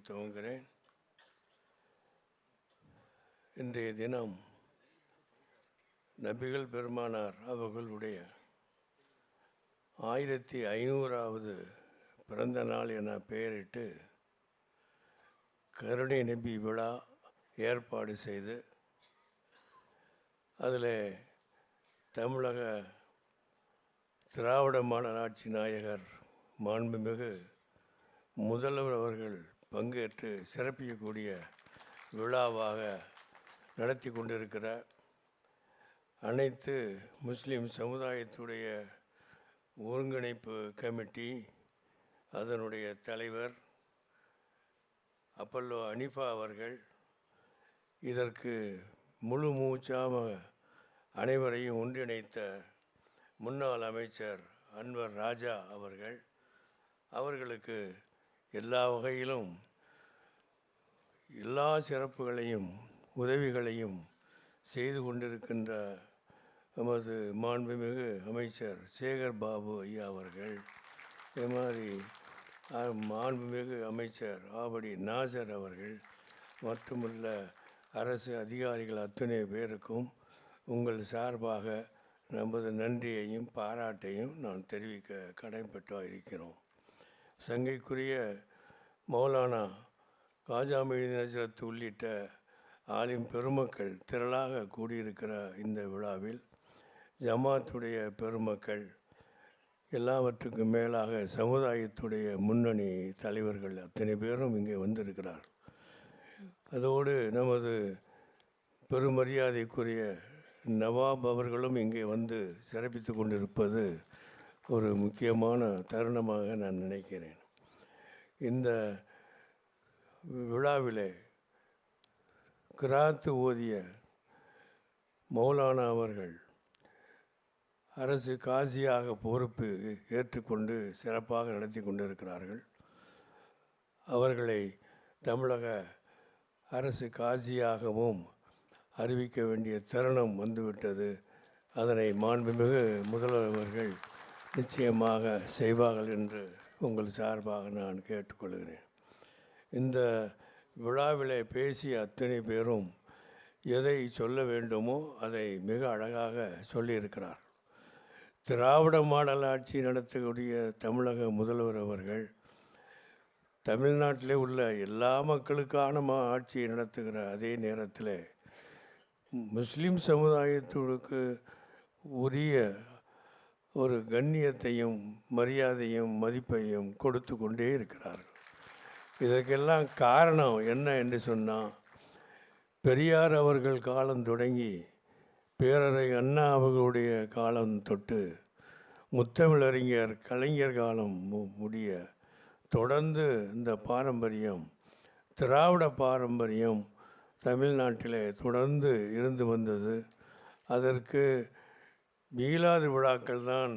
கொள்கிறேன் இன்றைய தினம் நபிகள் பெருமானார் அவர்களுடைய ஆயிரத்தி ஐநூறாவது பிறந்த நாள் என பெயரிட்டு கருணை நபி விழா ஏற்பாடு செய்து அதில் தமிழக திராவிட மாநகராட்சி நாயகர் மாண்புமிகு முதல்வர் அவர்கள் பங்கேற்று சிறப்பிக்கக்கூடிய விழாவாக நடத்தி கொண்டிருக்கிற அனைத்து முஸ்லீம் சமுதாயத்துடைய ஒருங்கிணைப்பு கமிட்டி அதனுடைய தலைவர் அப்பல்லோ அனிஃபா அவர்கள் இதற்கு முழு மூச்சாக அனைவரையும் ஒன்றிணைத்த முன்னாள் அமைச்சர் அன்வர் ராஜா அவர்கள் அவர்களுக்கு எல்லா வகையிலும் எல்லா சிறப்புகளையும் உதவிகளையும் செய்து கொண்டிருக்கின்ற நமது மாண்புமிகு அமைச்சர் சேகர் பாபு ஐயா அவர்கள் இதே மாதிரி மாண்புமிகு அமைச்சர் ஆபடி நாசர் அவர்கள் மட்டுமல்ல அரசு அதிகாரிகள் அத்தனை பேருக்கும் உங்கள் சார்பாக நமது நன்றியையும் பாராட்டையும் நான் தெரிவிக்க கடமைப்பட்டு இருக்கிறோம் சங்கைக்குரிய மௌலானா காஜா மெய்தீன் உள்ளிட்ட ஆலிம் பெருமக்கள் திரளாக கூடியிருக்கிற இந்த விழாவில் ஜமாத்துடைய பெருமக்கள் எல்லாவற்றுக்கும் மேலாக சமுதாயத்துடைய முன்னணி தலைவர்கள் அத்தனை பேரும் இங்கே வந்திருக்கிறார்கள். அதோடு நமது பெருமரியாதைக்குரிய நவாப் அவர்களும் இங்கே வந்து சிறப்பித்து கொண்டிருப்பது ஒரு முக்கியமான தருணமாக நான் நினைக்கிறேன். இந்த விழாவிலே கிராத்து ஓதிய மௌலானா அவர்கள் அரசு காசியாக பொறுப்பு ஏற்றுக்கொண்டு சிறப்பாக நடத்தி கொண்டிருக்கிறார்கள். அவர்களை தமிழக அரசு காசியாகவும் அறிவிக்க வேண்டிய தருணம் வந்துவிட்டது. அதனை மாண்புமிகு முதல்வர்கள் நிச்சயமாக செய்வார்கள் என்று உங்கள் சார்பாக நான் கேட்டுக்கொள்கிறேன். இந்த விழாவிலே பேசிய அத்தனை பேரும் எதை சொல்ல வேண்டுமோ அதை மிக அழகாக சொல்லியிருக்கிறார் திராவிட மாடல் ஆட்சி நடத்தக்கூடிய தமிழக முதல்வர் அவர்கள் தமிழ்நாட்டிலே உள்ள எல்லா மக்களுக்கான மா ஆட்சியை நடத்துகிற அதே நேரத்தில் முஸ்லீம் சமுதாயத்துக்கு உரிய ஒரு கண்ணியத்தையும் மரியாதையும் மதிப்பையும் கொடுத்து கொண்டே இருக்கிறார்கள். இதற்கெல்லாம் காரணம் என்ன என்று சொன்னால் பெரியார் அவர்கள் காலம் தொடங்கி பேரரை அண்ணா அவர்களுடைய காலம் தொட்டு முத்தமிழறிஞர் கலைஞர் காலம் மு- முடிய தொடர்ந்து இந்த பாரம்பரியம் திராவிட பாரம்பரியம் தமிழ்நாட்டிலே தொடர்ந்து இருந்து வந்தது. அதற்கு மீளாது விழாக்கள் தான்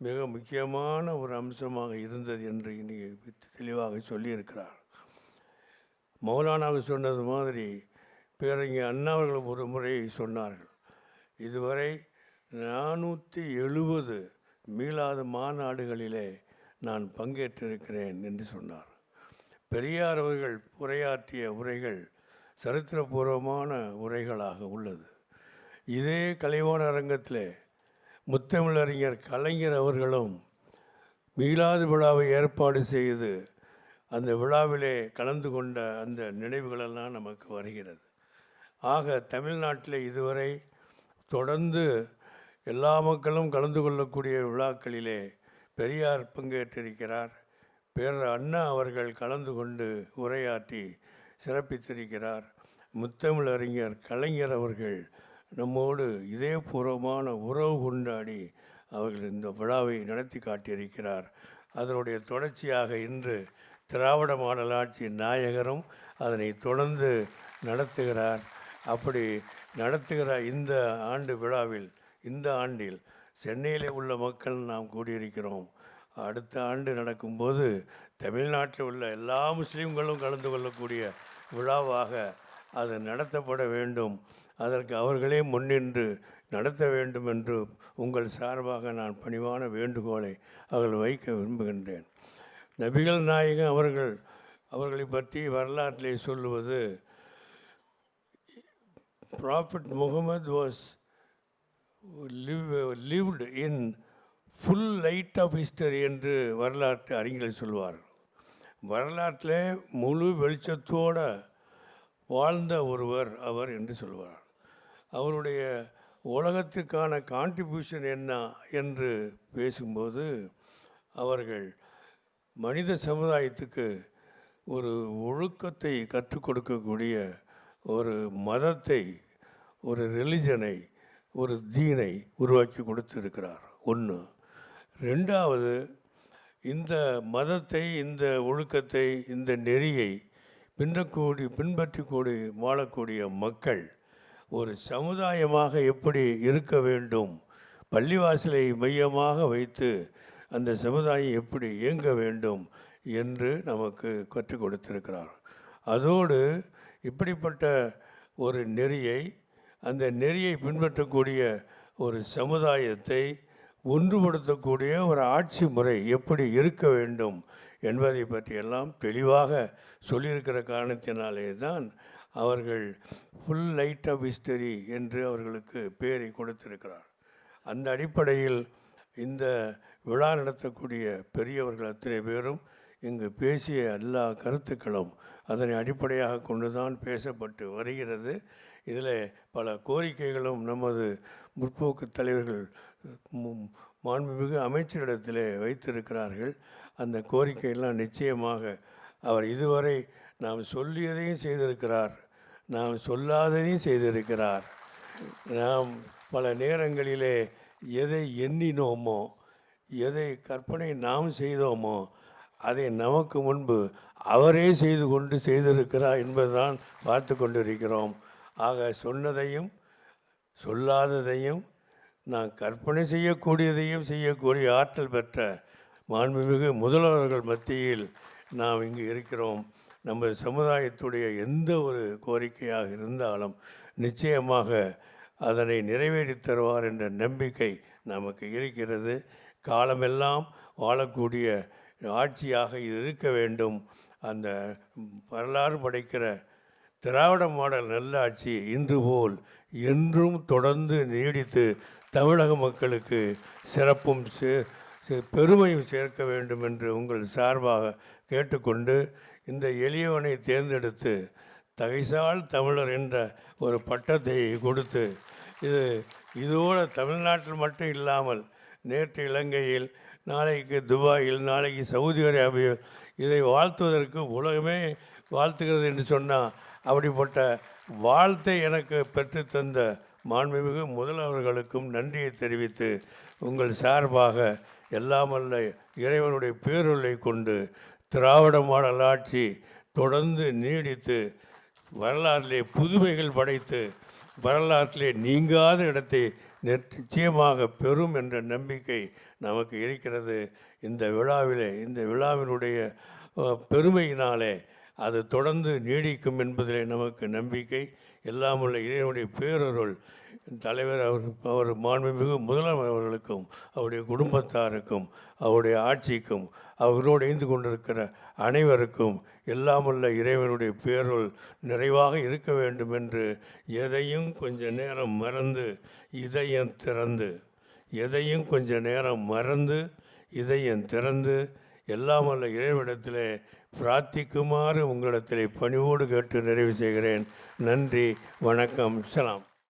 மிக முக்கியமான ஒரு அம்சமாக இருந்தது என்று இன்னைக்கு தெளிவாக சொல்லியிருக்கிறார். மௌலானாவை சொன்னது மாதிரி பேரறிஞர் அண்ணாவர்கள் ஒரு முறை சொன்னார்கள் இதுவரை நானூற்றி எழுபது மீளாத மாநாடுகளிலே நான் பங்கேற்றிருக்கிறேன் என்று சொன்னார். பெரியார் அவர்கள் உரையாற்றிய உரைகள் சரித்திரபூர்வமான உரைகளாக உள்ளது. இதே கலைவாண அரங்கத்தில் முத்தமிழறிஞர் கலைஞர் அவர்களும் மீளாது விழாவை ஏற்பாடு செய்து அந்த விழாவிலே கலந்து கொண்ட அந்த நினைவுகளெல்லாம் நமக்கு வருகிறது. ஆக தமிழ்நாட்டில் இதுவரை தொடர்ந்து எல்லா மக்களும் கலந்து கொள்ளக்கூடிய விழாக்களிலே பெரியார் பங்கேற்றிருக்கிறார். பேரர் அண்ணா அவர்கள் கலந்து கொண்டு உரையாற்றி சிறப்பித்திருக்கிறார். முத்தமிழறிஞர் கலைஞர் அவர்கள் நம்மோடு இதயபூர்வமான உறவு கொண்டாடி அவர்கள் இந்த விழாவை நடத்தி காட்டியிருக்கிறார். அதனுடைய தொடர்ச்சியாக இன்று திராவிட மாடல் ஆட்சி நாயகரும் அதனை தொடர்ந்து நடத்துகிறார். அப்படி நடத்துகிற இந்த ஆண்டு விழாவில் இந்த ஆண்டில் சென்னையிலே உள்ள மக்கள் நாம் கூடியிருக்கிறோம். அடுத்த ஆண்டு நடக்கும்போது தமிழ்நாட்டில் உள்ள எல்லா முஸ்லீம்களும் கலந்து கொள்ளக்கூடிய விழாவாக அது நடத்தப்பட வேண்டும். அதற்கு அவர்களே முன்னின்று நடத்த வேண்டும் என்று உங்கள் சார்பாக நான் பணிவான வேண்டுகோளை அவர்கள் வைக்க விரும்புகின்றேன். நபிகள் நாயகம் அவர்கள் அவர்களை பற்றி வரலாற்றிலே சொல்லுவது prophet Muhammad was live lived in full light of history என்று வரலாற்று அறிஞர்கள் சொல்வார் வரலாற்றில் முழு வெளிச்சத்தோட வாழ்ந்த ஒருவர் அவர் என்று சொல்வார். அவருடைய உலகத்துக்கான கான்ட்ரிபியூஷன் என்ன என்று பேசும்போது அவர்கள் மனித சமுதாயத்துக்கு ஒரு ஒழுக்கத்தை கற்றுக் கொடுக்கக்கூடிய ஒரு மதத்தை ஒரு ரிலிஜனை ஒரு தீனை உருவாக்கி கொடுத்திருக்கிறார். ஒன்று ரெண்டாவது இந்த மதத்தை இந்த ஒழுக்கத்தை இந்த நெறியை பின்னக்கூடிய பின்பற்றிக்கூடி வாழக்கூடிய மக்கள் ஒரு சமுதாயமாக எப்படி இருக்க வேண்டும்? பள்ளிவாசலை மையமாக வைத்து அந்த சமுதாயம் எப்படி இயங்க வேண்டும் என்று நமக்கு கற்றுக் கொடுத்திருக்கிறார். அதோடு இப்படிப்பட்ட ஒரு நெறியை அந்த நெறியை பின்பற்றக்கூடிய ஒரு சமுதாயத்தை ஒன்றுபடுத்தக்கூடிய ஒரு ஆட்சி முறை எப்படி இருக்க வேண்டும் என்பதை பற்றியெல்லாம் தெளிவாக சொல்லியிருக்கிற காரணத்தினாலே தான் அவர்கள் ஃபுல் லைட் ஆஃப் ஹிஸ்டரி என்று அவர்களுக்கு பெயரை கொடுத்திருக்கிறார். அந்த அடிப்படையில் இந்த விழா நடத்தக்கூடிய பெரியவர்கள் அத்தனை பேரும் இங்கு பேசிய எல்லா கருத்துக்களும் அதனை அடிப்படையாக கொண்டு தான் பேசப்பட்டு வருகிறது. இதில் பல கோரிக்கைகளும் நமது முற்போக்கு தலைவர்கள் மாண்புமிகு அமைச்சரிடத்திலே வைத்திருக்கிறார்கள். அந்த கோரிக்கையெல்லாம் நிச்சயமாக அவர் இதுவரை நாம் சொல்லியதையும் செய்திருக்கிறார். நாம் சொல்லாததையும் செய்திருக்கிறார். நாம் பல நேரங்களிலே எதை எண்ணினோமோ எதை கற்பனை நாம் செய்தோமோ அதை நமக்கு முன்பு அவரே செய்து கொண்டு செய்திருக்கிறார் என்பதுதான் பார்த்து கொண்டிருக்கிறோம். ஆக சொன்னதையும் சொல்லாததையும் நான் கற்பனை செய்யக்கூடியதையும் செய்யக்கூடிய ஆற்றல் பெற்ற மாண்புமிகு முதல்வர்கள் மத்தியில் நாம் இங்கு இருக்கிறோம். நம்ம சமுதாயத்துடைய எந்த ஒரு கோரிக்கையாக இருந்தாலும் நிச்சயமாக அதனை நிறைவேறி தருவார் என்ற நம்பிக்கை நமக்கு இருக்கிறது. காலமெல்லாம் வாழக்கூடிய ஆட்சியாக இது இருக்க வேண்டும். அந்த வரலாறு படைக்கிற திராவிட மாடல் நல்லாட்சி இன்று போல் என்றும் தொடர்ந்து நீடித்து தமிழக மக்களுக்கு சிறப்பும் சே- சே- பெருமையும் சேர்க்க வேண்டும் என்று உங்கள் சார்பாக கேட்டுக்கொண்டு இந்த எளியவனை தேர்ந்தெடுத்து தகைசால் தமிழர் என்ற ஒரு பட்டத்தை கொடுத்து இது இதோடு தமிழ்நாட்டில் மட்டும் இல்லாமல் நேற்று இலங்கையில் நாளைக்கு துபாயில் நாளைக்கு சவுதி அரேபியா இதை வாழ்த்துவதற்கு உலகமே வாழ்த்துகிறது என்று சொன்னால் அப்படிப்பட்ட வாழ்த்தை எனக்கு பெற்றுத்தந்த மாண்புமிகு முதல்வர்களுக்கும் நன்றியை தெரிவித்து உங்கள் சார்பாக எல்லாமல்ல இறைவனுடைய பேருளை கொண்டு திராவிட மாடல் ஆட்சி தொடர்ந்து நீடித்து வரலாற்றிலே புதுமைகள் படைத்து வரலாற்றிலே நீங்காத இடத்தை நிச்சயமாக பெறும் என்ற நம்பிக்கை நமக்கு இருக்கிறது. இந்த விழாவிலே இந்த விழாவினுடைய பெருமையினாலே அது தொடர்ந்து நீடிக்கும் என்பதிலே நமக்கு நம்பிக்கை. எல்லாமுள்ள இறைவனுடைய பேரொருள் தலைவர் அவர் அவர் மாண்புமிகு முதல்வர் அவர்களுக்கும் அவருடைய குடும்பத்தாருக்கும் அவருடைய ஆட்சிக்கும் அவர்களோடு இணைந்து கொண்டிருக்கிற அனைவருக்கும் எல்லாமுள்ள இறைவனுடைய பேருள் நிறைவாக இருக்க வேண்டும் என்று எதையும் கொஞ்ச நேரம் மறந்து இதயம் திறந்து எதையும் கொஞ்ச நேரம் மறந்து இதயம் திறந்து எல்லாமல்ல இறைவனிடத்தில் பிரார்த்திக்குமாறு உங்களிடத்திலே பணிவோடு கேட்டு நிறைவு செய்கிறேன். நன்றி வணக்கம் சலாம்.